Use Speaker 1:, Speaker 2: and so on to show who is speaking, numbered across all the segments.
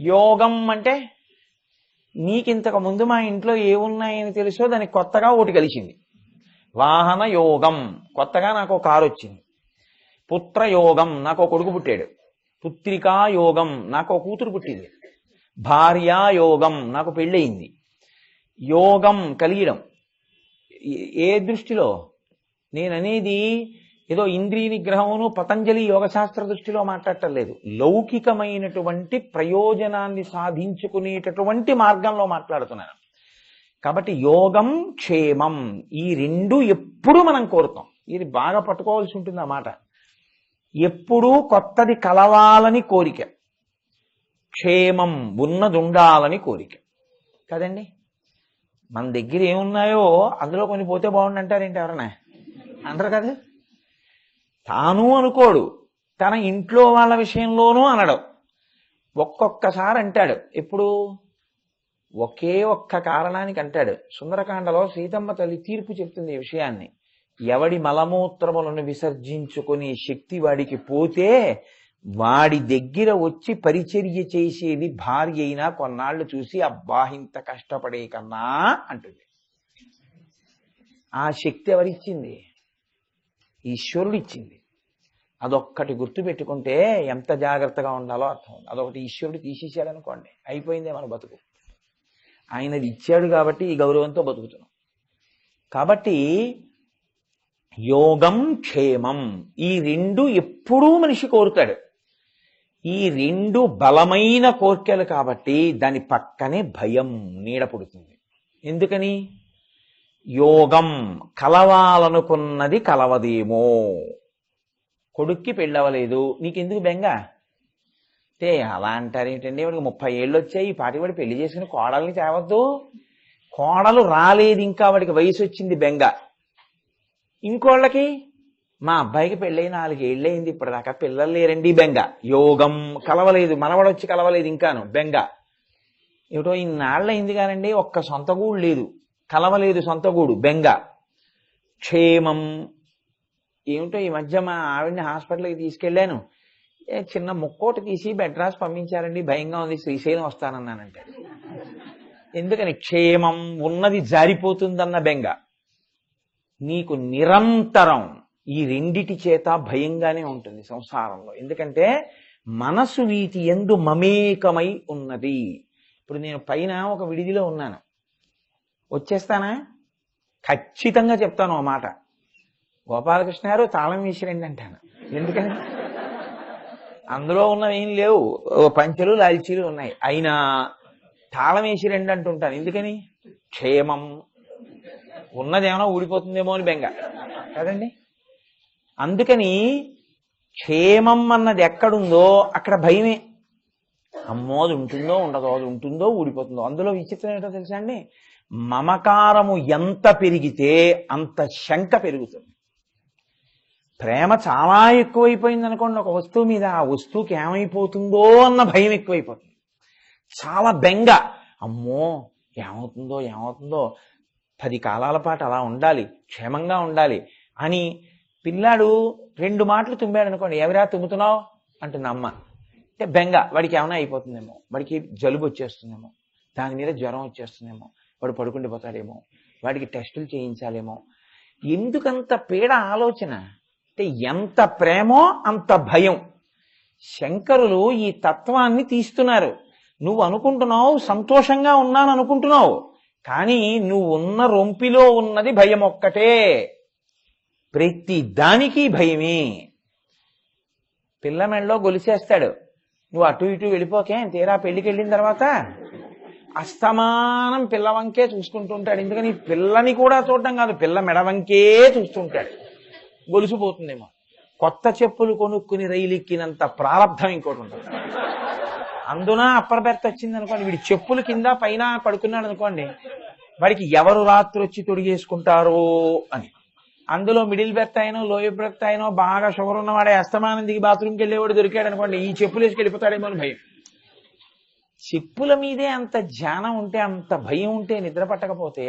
Speaker 1: యోగం అంటే నీకింతకు ముందు మా ఇంట్లో ఏమున్నాయని తెలుసో దానికి కొత్తగా ఒకటి కలిసింది. వాహన యోగం. కొత్తగా నాకు కారు వచ్చింది. పుత్ర యోగం. నాకు ఒక కొడుకు పుట్టాడు. పుత్రికా యోగం. నాకు ఒక కూతురు పుట్టింది. భార్యా యోగం. నాకు పెళ్ళయింది. యోగం కలిగడం ఏ- ఏ దృష్టిలో? నేననేది ఏదో ఇంద్రియ నిగ్రహమును పతంజలి యోగశాస్త్ర దృష్టిలో మాట్లాడటం లేదు. లౌకికమైనటువంటి ప్రయోజనాన్ని సాధించుకునేటటువంటి మార్గంలో మాట్లాడుతున్నాను. కాబట్టి యోగం క్షేమం ఈ రెండు ఎప్పుడూ మనం కోరుతాం. ఇది బాగా పట్టుకోవాల్సి ఉంటుంది అన్నమాట ఎప్పుడూ కొత్తది కలవాలని కోరిక. క్షేమం ఉన్నది ఉండాలని కోరిక. కదండి? మన దగ్గర ఏమున్నాయో అందులో కొన్ని పోతే బాగుండు అంటారేంటి ఎవరన్నా? అందరు కదా? తాను అనుకోడు తన ఇంట్లో వాళ్ళ విషయంలోనూ అనడం. ఒక్కొక్కసారి అంటాడు ఎప్పుడు? ఒకే ఒక్క కారణానికి అంటాడు. సుందరకాండలో సీతమ్మ తల్లి తీర్పు చెప్తుంది ఈ విషయాన్ని. ఎవడి మలమూత్రములను విసర్జించుకునే శక్తి వాడికి పోతే వాడి దగ్గర వచ్చి పరిచర్య చేసేది భార్య అయినా కొన్నాళ్ళు చూసి అబ్బా ఇంత కష్టపడే కన్నా అంటుంది. ఆ శక్తి ఎవరిచ్చింది? ఈశ్వరుడు ఇచ్చింది. అదొక్కటి గుర్తు పెట్టుకుంటే ఎంత జాగ్రత్తగా ఉండాలో అర్థం అదొకటి ఈశ్వరుడు తీసేసాడు అనుకోండి అయిపోయిందే మన బతుకు. ఆయనది ఇచ్చాడు కాబట్టి ఈ గౌరవంతో బతుకుతున్నాం. కాబట్టి యోగం క్షేమం ఈ రెండు ఎప్పుడూ మనిషి కోరుతాడు. ఈ రెండు బలమైన కోర్కెలు కాబట్టి దాని పక్కనే భయం నీడ పుడుతుంది. ఎందుకని? యోగం కలవాలనుకున్నది కలవదేమో. కొడుక్కి పెళ్ళవలేదు. నీకెందుకు బెంగ? అంటే అలా అంటారేంటండి? వాడికి ముప్పై ఏళ్ళు వచ్చాయి ఈ పాటి వాడు పెళ్ళి చేసుకుని కోడల్ని తేవద్దు కోడలు రాలేదు ఇంకా వాడికి వయసు వచ్చింది బెంగ. ఇంకోళ్ళకి? మా అబ్బాయికి పెళ్ళై నాలుగేళ్ళయింది. ఇప్పటిదాకా పిల్లలు లేరండి బెంగ. యోగం కలవలేదు. మనవడొచ్చి కలవలేదు ఇంకాను బెంగ. ఏమిటో ఇన్నాళ్ళయింది కానండి. ఒక్క సొంత గూడు లేదు. కలవలేదు సొంతగూడు బెంగ. క్షేమం. ఏమిటో ఈ మధ్య మా ఆవిడని హాస్పిటల్కి తీసుకెళ్ళాను. ఏ చిన్న ముక్కోటి తీసి బెడ్ రాసి పంపించారండి. భయంగా ఉంది. శ్రీశైలం వస్తానన్నానంటే. ఎందుకని? క్షేమం ఉన్నది జారిపోతుందన్న బెంగ. నీకు నిరంతరం ఈ రెండిటి చేత భయంగానే ఉంటుంది సంసారంలో. ఎందుకంటే మనసు వీటి ఎందు మమేకమై ఉన్నది. ఇప్పుడు నేను పైన ఒక విడిదిలో ఉన్నాను. వచ్చేస్తానా? ఖచ్చితంగా చెప్తాను ఆ మాట. గోపాలకృష్ణ గారు తాళం వేసిరండి అంటాను. ఎందుకని? అందులో ఉన్నవి ఏం లేవు. ఓ లాల్చీలు ఉన్నాయి. అయినా తాళం వేసిరండి అంటుంటాను. ఎందుకని? క్షేమం. ఉన్నదేమైనా ఊడిపోతుందేమో అని బెంగ. కదండి? అందుకని క్షేమం అన్నది ఎక్కడుందో అక్కడ భయమే. అమ్మో అది ఉంటుందో ఉండదో అది ఉంటుందో ఊడిపోతుందో. అందులో విచిత్రం ఏంటో తెలుసా అండి? మమకారము ఎంత పెరిగితే అంత శంక పెరుగుతుంది. ప్రేమ చాలా ఎక్కువైపోయింది అనుకోండి ఒక వస్తువు మీద ఆ వస్తువుకి ఏమైపోతుందో అన్న భయం ఎక్కువైపోతుంది. చాలా బెంగ అమ్మో ఏమవుతుందో ఏమవుతుందో పది కాలాల పాటు అలా ఉండాలి క్షేమంగా ఉండాలి అని పిల్లాడు రెండు మాటలు తుమ్మాడు అనుకోండి ఎవరా తుమ్ముతున్నావు అంటుంది అమ్మ. అంటే బెంగ వాడికి ఏమైనా అయిపోతుందేమో వాడికి జలుబు వచ్చేస్తుందేమో దాని మీద జ్వరం వచ్చేస్తుందేమో వాడు పడుకుండిపోతాడేమో వాడికి టెస్టులు చేయించాలేమో. ఎందుకంత పీడ ఆలోచన? అంటే ఎంత ప్రేమో అంత భయం. శంకరులు ఈ తత్వాన్ని తీస్తున్నారు. నువ్వు అనుకుంటున్నావు సంతోషంగా ఉన్నాను అనుకుంటున్నావు కానీ నువ్వు ఉన్న రొంపిలో ఉన్నది భయం ఒక్కటే. ప్రతి దానికి భయమే. పిల్ల మెళ్ళలో గొలిసేస్తాడు. నువ్వు అటు ఇటు వెళ్ళిపోకే తీరా పెళ్ళికి వెళ్ళిన తర్వాత అస్తమానం పిల్లవంకే చూసుకుంటుంటాడు. ఎందుకని? పిల్లని కూడా చూడడం కాదు పిల్ల మెడవంకే చూస్తుంటాడు. గొలుసుపోతుందేమో. కొత్త చెప్పులు కొనుక్కుని రైలు ఎక్కినంత ప్రారంధం ఇంకోటి ఉంటుంది. అందున అప్పర్ బెర్త్ వచ్చింది అనుకోండి వీడి చెప్పుల కింద పైన పడుకున్నాడు అనుకోండి వాడికి ఎవరు రాత్రి వచ్చి తొడిగేసుకుంటారో అని. అందులో మిడిల్ బెర్త్ అయినో లోయర్ బెర్త్ అయినో బాగా షుగర్ ఉన్నవాడే అస్తమానం దిగి బాత్రూమ్కి వెళ్ళేవాడు దొరికాడు అనుకోండి ఈ చెప్పులు వేసుకెళ్ళిపోతాడేమో అని భయం. చెప్పుల మీదే అంత ధ్యానం ఉంటే అంత భయం ఉంటే నిద్ర పట్టకపోతే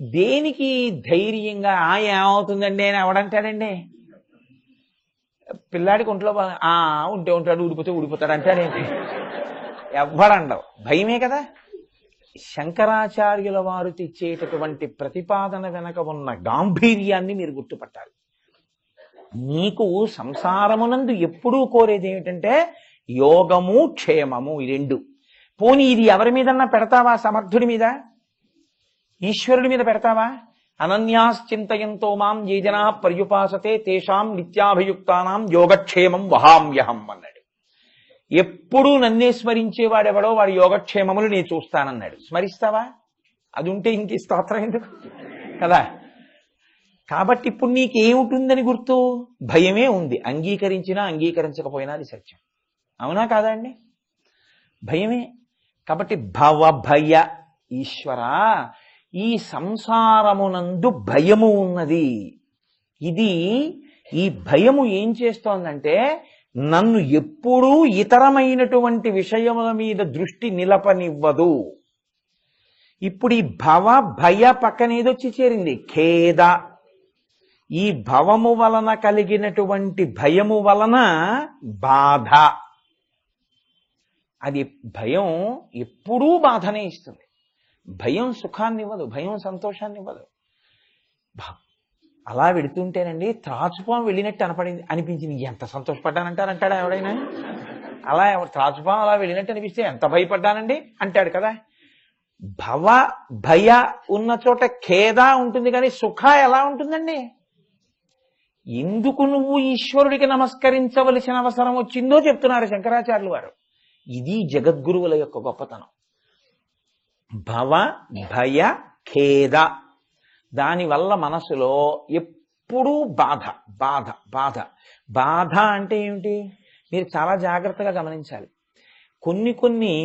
Speaker 1: దేనికి ధైర్యంగా ఆ ఏమవుతుందండి? అని ఎవడంటాడండి? పిల్లాడికి ఒంట్లో ఆ ఉంటే ఉంటాడు ఊడిపోతే ఊడిపోతాడు అంటాడేంటి? ఎవ్వడండవు భయమే కదా? శంకరాచార్యుల వారు తెచ్చేటటువంటి ప్రతిపాదన వెనక ఉన్న గాంభీర్యాన్ని మీరు గుర్తుపట్టాలి. నీకు సంసారమునందు ఎప్పుడూ కోరేది ఏమిటంటే యోగము క్షేమము ఈ రెండు. పోనీ ఇది ఎవరి మీదన్నా పెడతావా? సమర్థుడి మీద? ఈశ్వరుడి మీద పెడతావా? అనన్యాశ్చింతయంతో మాం ఏ జనా పర్యుపాసతే తేషాం నిత్యాభియుక్తానాం యోగక్షేమం వహామ్యహం అన్నాడు. ఎప్పుడూ నన్నే స్మరించేవాడెవడో వాడి యోగక్షేమములు నేను చూస్తానన్నాడు. స్మరిస్తావా? అది ఉంటే ఇంక స్తోత్రం ఎందుకు? కదా? కాబట్టి ఇప్పుడు నీకేముంటుందని గుర్తు? భయమే ఉంది. అంగీకరించినా అంగీకరించకపోయినా అది సత్యం. అవునా కాదా అండి? భయమే. కాబట్టి భవ భయ ఈశ్వర ఈ సంసారమునందు భయము ఉన్నది. ఇది ఈ భయము ఏం చేస్తోందంటే నన్ను ఎప్పుడూ ఇతరమైనటువంటి విషయముల మీద దృష్టి నిలపనివ్వదు. ఇప్పుడు ఈ భవ భయ పక్కనేది వచ్చి చేరింది? ఖేద. ఈ భవము వలన కలిగినటువంటి భయము వలన బాధ. అది భయం ఎప్పుడూ బాధనే ఇస్తుంది. భయం సుఖాన్ని ఇవ్వదు భయం సంతోషాన్ని ఇవ్వదు. భ- అలా వెడుతుంటేనండి త్రాచుపాం వెళ్ళినట్టు అనపడింది అనిపించింది. ఎంత సంతోషపడ్డానంటారంటాడా ఎవడైనా? అలా త్రాచుపాం అలా వెళ్ళినట్టు అనిపిస్తే ఎంత భయపడ్డానండి? అంటాడు కదా. భవ భయ ఉన్న చోట ఖేద ఉంటుంది కానీ సుఖ ఎలా ఉంటుందండి? ఎందుకు నువ్వు ఈశ్వరుడికి నమస్కరించవలసిన అవసరం వచ్చిందో చెప్తున్నారు శంకరాచార్యులు వారు. ఇది జగద్గురువుల యొక్క గొప్పతనం. భవ భయ ఖేద. దానివల్ల మనసులో ఎప్పుడూ బాధ బాధ బాధ. బాధ అంటే ఏమిటి? మీరు చాలా జాగ్రత్తగా గమనించాలి. కొన్ని కొన్ని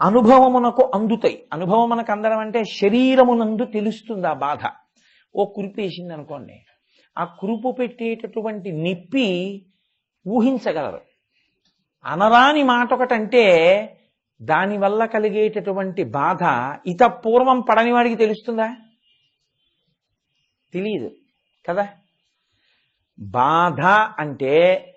Speaker 1: అనుభవమునకు అందుతాయి. అనుభవం మనకు అందడం అంటే శరీరమునందు తెలుస్తుంది ఆ బాధ. ఓ కురుపు వేసింది అనుకోండి ఆ కురుపు పెట్టేటటువంటి నిప్పి ఊహించగలరు. అనరాని మాట ఒకటంటే దానివల్ల కలిగేటటువంటి బాధ ఇత పూర్వం పడని వాడికి తెలుస్తుందా? తెలియదు కదా? బాధ అంటే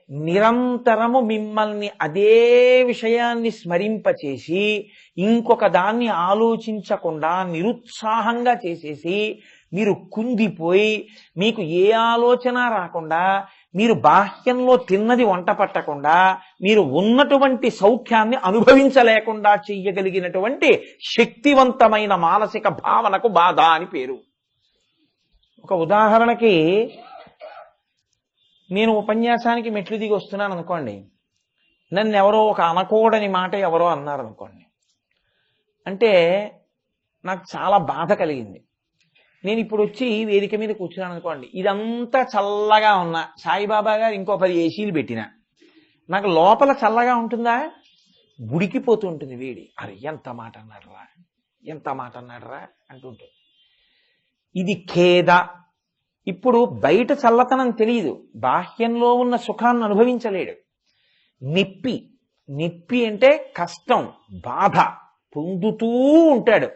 Speaker 1: నిరంతరము మిమ్మల్ని అదే విషయాన్ని స్మరింపచేసి ఇంకొక దాన్ని ఆలోచించకుండా నిరుత్సాహంగా చేసేసి మీరు కుందిపోయి మీకు ఏ ఆలోచన రాకుండా మీరు బాహ్యంలో తిన్నది వంట పట్టకుండా మీరు ఉన్నటువంటి సౌఖ్యాన్ని అనుభవించలేకుండా చెయ్యగలిగినటువంటి శక్తివంతమైన మానసిక భావనకు బాధ అని పేరు. ఒక ఉదాహరణకి నేను ఉపన్యాసానికి మెట్లు దిగి వస్తున్నాను అనుకోండి నన్ను ఎవరో ఒక అనకూడని మాట ఎవరో అన్నారు అనుకోండి అంటే నాకు చాలా బాధ కలిగింది. నేను ఇప్పుడు వచ్చి వేదిక మీద కూర్చున్నాను అనుకోండి ఇదంతా చల్లగా ఉన్నా సాయిబాబా గారు ఇంకో పది ఏసీలు పెట్టిన. నాకు లోపల చల్లగా ఉంటుందా? ఉడికిపోతూ ఉంటుంది వేడి. అరే ఎంత మాట అన్నాడురా ఎంత మాట అన్నాడరా అంటుంటుంది ఇది ఖేద. ఇప్పుడు బయట చల్లతనం తెలియదు బాహ్యంలో ఉన్న సుఖాన్ని అనుభవించలేడు. నిప్పి. నిప్పి అంటే కష్టం బాధ. పొందుతూ ఉంటాడు.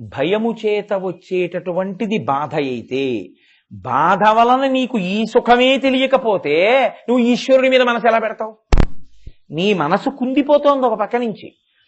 Speaker 1: భయము చేత వచ్చేటటువంటిది బాధ అయితే బాధ వలన నీకు ఈ సుఖమే తెలియకపోతే నువ్వు ఈశ్వరుడి మీద మనసు ఎలా పెడతావు? నీ మనసు కుందిపోతోంది ఒక పక్క నుంచి.